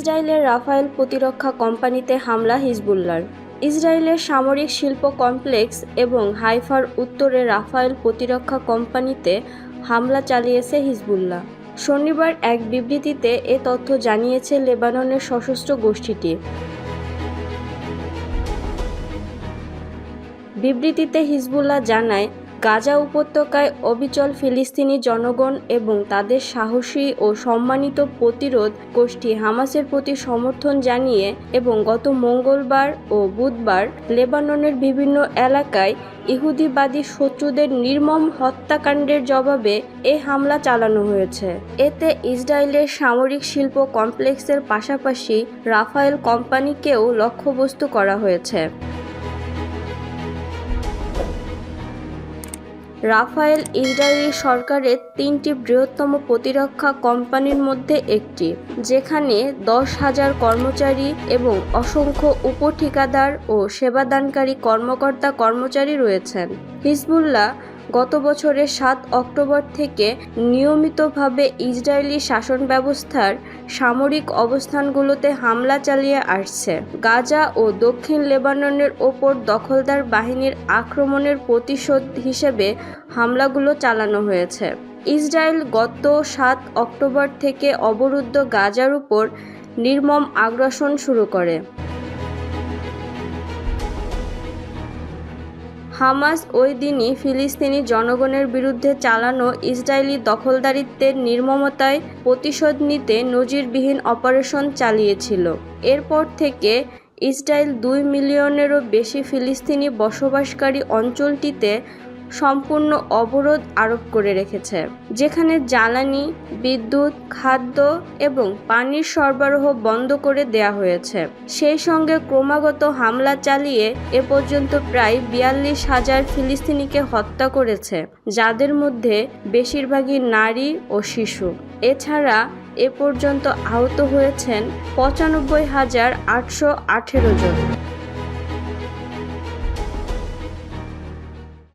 ইসরায়েলের রাফায়েল প্রতিরক্ষা কোম্পানিতে হামলা হিজবুল্লার ইসরায়েলের সামরিক শিল্প কমপ্লেক্স এবং হাইফার উত্তরে রাফায়েল প্রতিরক্ষা কোম্পানিতে হামলা চালিয়েছে হিজবুল্লাহ। শনিবার এক বিবৃতিতে এ তথ্য জানিয়েছে লেবাননের সশস্ত্র গোষ্ঠীটি। বিবৃতিতে হিজবুল্লাহ জানায় গাজা উপত্যকায় অবিচল ফিলিস্তিনি জনগণ এবং তাদের সাহসী ও সম্মানিত প্রতিরোধ গোষ্ঠী হামাসের প্রতি সমর্থন জানিয়ে এবং গত মঙ্গলবার ও বুধবার লেবাননের বিভিন্ন এলাকায় ইহুদিবাদী শত্রুদের নির্মম হত্যাকাণ্ডের জবাবে এ হামলা চালানো হয়েছে। এতে ইসরায়েলের সামরিক শিল্প কমপ্লেক্সের পাশাপাশি রাফায়েল কোম্পানিকেও লক্ষ্যবস্তু করা হয়েছে। রাফায়েল ইসরায়েলি সরকারের তিনটি বৃহত্তম প্রতিরক্ষা কোম্পানির মধ্যে একটি, যেখানে দশ হাজার কর্মচারী এবং অসংখ্য উপঠিকাদার ও সেবাদানকারী কর্মকর্তা কর্মচারী রয়েছেন। হিজবুল্লাহ গত বছরের সাত অক্টোবর থেকে নিয়মিতভাবে ইসরায়েলি শাসন ব্যবস্থার সামরিক অবস্থানগুলোতে হামলা চালিয়ে আসছে। গাজা ও দক্ষিণ লেবাননের ওপর দখলদার বাহিনীর আক্রমণের প্রতিশোধ হিসেবে হামলাগুলো চালানো হয়েছে। ইসরায়েল গত সাত অক্টোবর থেকে অবরুদ্ধ গাজার উপর নির্মম আগ্রাসন শুরু করে। হামাস ওই দিনই ফিলিস্তিনি জনগণের বিরুদ্ধে চালানো ইসরায়েলি দখলদারিত্বের নির্মমতায় প্রতিশোধ নিতে নজিরবিহীন অপারেশন চালিয়েছিল। এরপর থেকে ইসরায়েল দুই মিলিয়নেরও বেশি ফিলিস্তিনি বসবাসকারী অঞ্চলটিতে সম্পূর্ণ অবরোধ আরোপ করে রেখেছে, যেখানে জ্বালানি, বিদ্যুৎ, খাদ্য এবং পানির সরবরাহ বন্ধ করে দেয়া হয়েছে। সেই সঙ্গে ক্রমাগত হামলা চালিয়ে এ পর্যন্ত প্রায় বিয়াল্লিশ হাজার ফিলিস্তিনিকে হত্যা করেছে, যাদের মধ্যে বেশিরভাগই নারী ও শিশু। এছাড়া এ পর্যন্ত আহত হয়েছেন পঁচানব্বই হাজার আটশো আঠেরো জন।